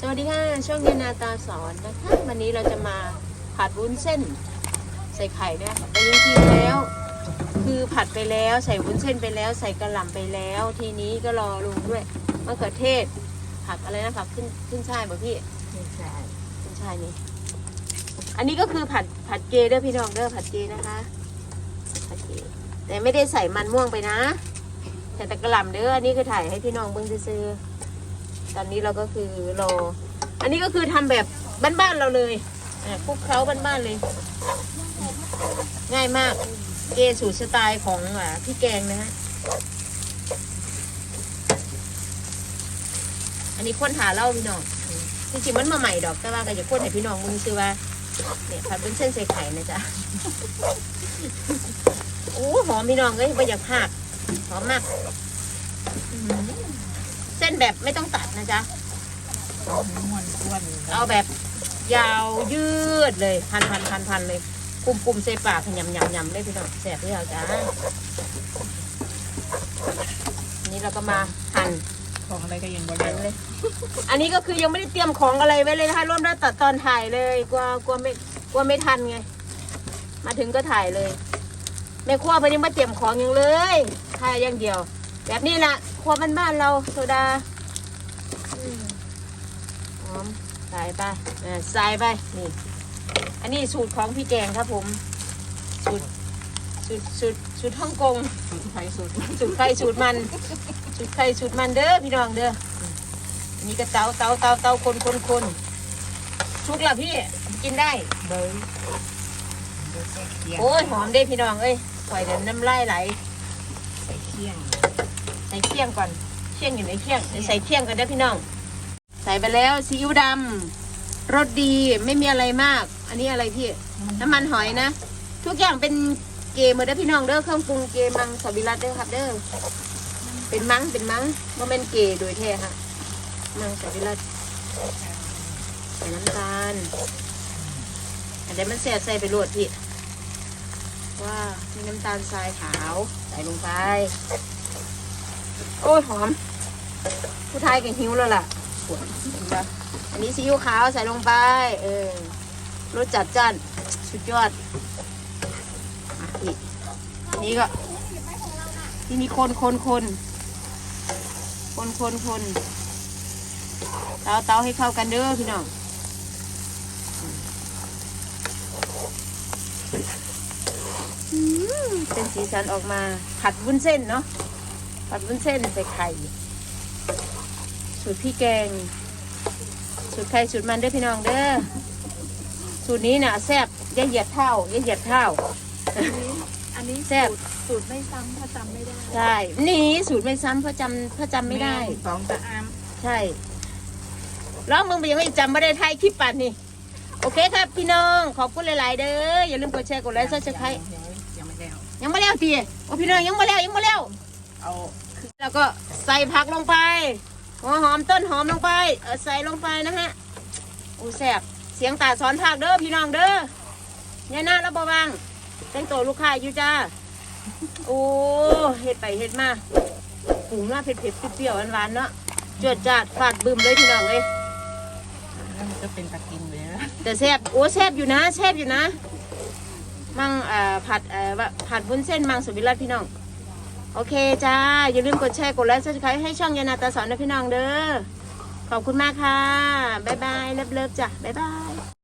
สวัสดีค่ะ ช่วงเยนนาตาสอนนะคะ วันนี้เราจะมาผัดวุ้นเส้น ใส่ไข่เนี่ยแต่จริงๆแล้ว คือผัดไปแล้วใส่วุ้นเส้นไปแล้ว ใส่กระหล่ำไปแล้ว ทีนี้ก็รอลงด้วยมะเขือเทศ ผักอะไรนะผักขึ้นขึ้นช่ายบ่พี่ไม่ใช่ขึ้นช่ายนี่อันนี้ก็คือผัดผัดเจเด้อพี่น้องเด้อผัดเจนะคะผัดเจแต่ไม่ได้ใส่มันม่วงไปนะแต่แต่กระหล่ำเด้ออันนี้คือถ่ายให้พี่น้องเบิ่งซื้อๆ ตอนนี้เราก็คือรอ อันนี้ก็คือทำแบบบ้านๆเราเลยคลุกเคล้าบ้านๆเลย ง่ายมากเจสูตรสไตล์ของอพี่แกงนะฮะ อันนี้ค้นหาเล่าพี่น้องจริงๆมันมาใหม่ดอกแต่ว่าก็จะค้นให้พี่น้องมึงซื้อว่า เนี่ยผัดเป็นเส้นใส่ไข่นะจ๊ะโอ้หอมพี่น้องเอ้ยไม่อยากหักหอมมากอื เส้นแบบไม่ต้องตัดนะจ๊ะม้วนอ้วนเอาแบบยาวยืดเลย พันพันพันพันเลยปุ่มปุ่มเซปากยำยำยำเลยพี่น้องแสบพี่เราจ้าอันนี้เราก็มาหั่นของอะไรก็ยังบ่หั่ได้นเลย อันนี้ก็คือยังไม่ได้เตรียมของอะไรไว้เลยนะคะร่วมแล้วตัดตอนถ่ายเลยกลัวกลัวไม่กลัวไม่ทันไง มาถึงก็ถ่ายเลยแม่ครัวไปยังไม่เตรียมของยังเลยถ่ายอย่างเดียว แบบนี้แหละครัวบ้านๆเราโซดาอืมหอมใส่ไปเออใส่ไปนี่อันนี้สูตรของพี่แกงครับผมสูตรสูตรสูตรสูตรฮ่องกงสูตรไทยสูตรสูตรใครสูตรมันสูตรใครสูตรมันเด้อพี่น้องเด้ออันนี้ก็เตาเตาเตาเตาคนคนคนชุกละพี่กินได้เบิ้งเดี๋ยวใส่เคี่ยงโอ้ยหอมเด้พี่น้องเอ้ยปล่อยเดี๋ยวน้ำลายไหลใส่เคี่ยงใส่ เคี่ยงก่อนเคี่ยงอยู่ในเคี่ยงใส่เคี่ยงกันเด้พี่น้อง ใส่ไปแล้วซีอิ๊วดำรสดีไม่มีอะไรมาก อันนี้อะไรพี่น้ำมันหอยนะ ทุกอย่างเป็นเกมเด้อพี่น้องเด้อเครื่องปรุงเกมังสวิรัตเด้อครับเด้อเป็นมังเป็นมังโมเมนเกโดยแท้ค่ะ มังสวิรัตใส่น้ำตาลอันนี้มันแสบใส่ไปรดพี่ว้ามีน้ำตาลทรายขาวใส่ลงไป โอ้ยหอม ผู้ไทยก็หิวแล้วล่ะอันนี้ซีอิ๊วขาวใส่ลงไป เออรสจัดจ้านสุดยอดอะนี่อันนี้ก็ที่นี้คนคนคนคนคนคนเตาเตาให้เข้ากันเด้อพี่น้องเป็นสีสันออกมาผัดวุ้นเส้นเนาะ ผัดวุ้นเส้นใส่ไข่ สูตรพี่แกง สูตรใครสูตรมันเด้อพี่น้องเด้อ สูตรนี้น่ะแซ่บอย่าเหยียดเท่าอย่าเหยียดเท่า อันนี้แซ่บ สูตรไม่ซ้ำถ้าจำไม่ได้ใช่ นี่สูตรไม่ซ้ำเพราะจำเพราะจำไม่ได้ สองตะอาม ใช่ แล้วมึงไปยังไม่จำไม่ได้ไทยคลิปปัดนี่ โอเคครับพี่น้อง ขอบคุณหลาย ๆ เด้อ อย่าลืมกดแชร์ กดไลค์ซับสไครต์ยังไม่แล้วยังไม่แล้วทีโอ้พี่น้องยังไม่แล้วยังไม่แล้ว เอาแล้วก็ใส่ผักลงไปหัวหอมต้นหอมลงไปเออใส่ลงไปนะฮะโอ้แซ่บเสียงตาสอนผักเด้อพี่น้องเด้อเนี่ยหน้าแล้วบวังแต่งตัวลูกค้าอยู่จ้าโอ้เฮ็ดไปเฮ็ดมาปรุงมาเผ็ดเผ็ดๆเปรี้ยวๆหวานเนาะจวดจาดฟาดบึมเลยพี่น้องเลยมันจะเป็นตะกินเลยนะแต่แซ่บโอ้แซ่บอยู่นะแซ่บอยู่นะ มังเอ่อผัดผัดวุ้นเส้นมังสวิรัตพี่น้อง โอเคจ้า อย่าลืมกดแชร์ กดไลค์ซับสไครต์ให้ช่องยานาตาสอนนะพี่น้องเด้อ ขอบคุณมากค่ะ บ๊ายบาย เลิฟๆจ้ะ บ๊ายบาย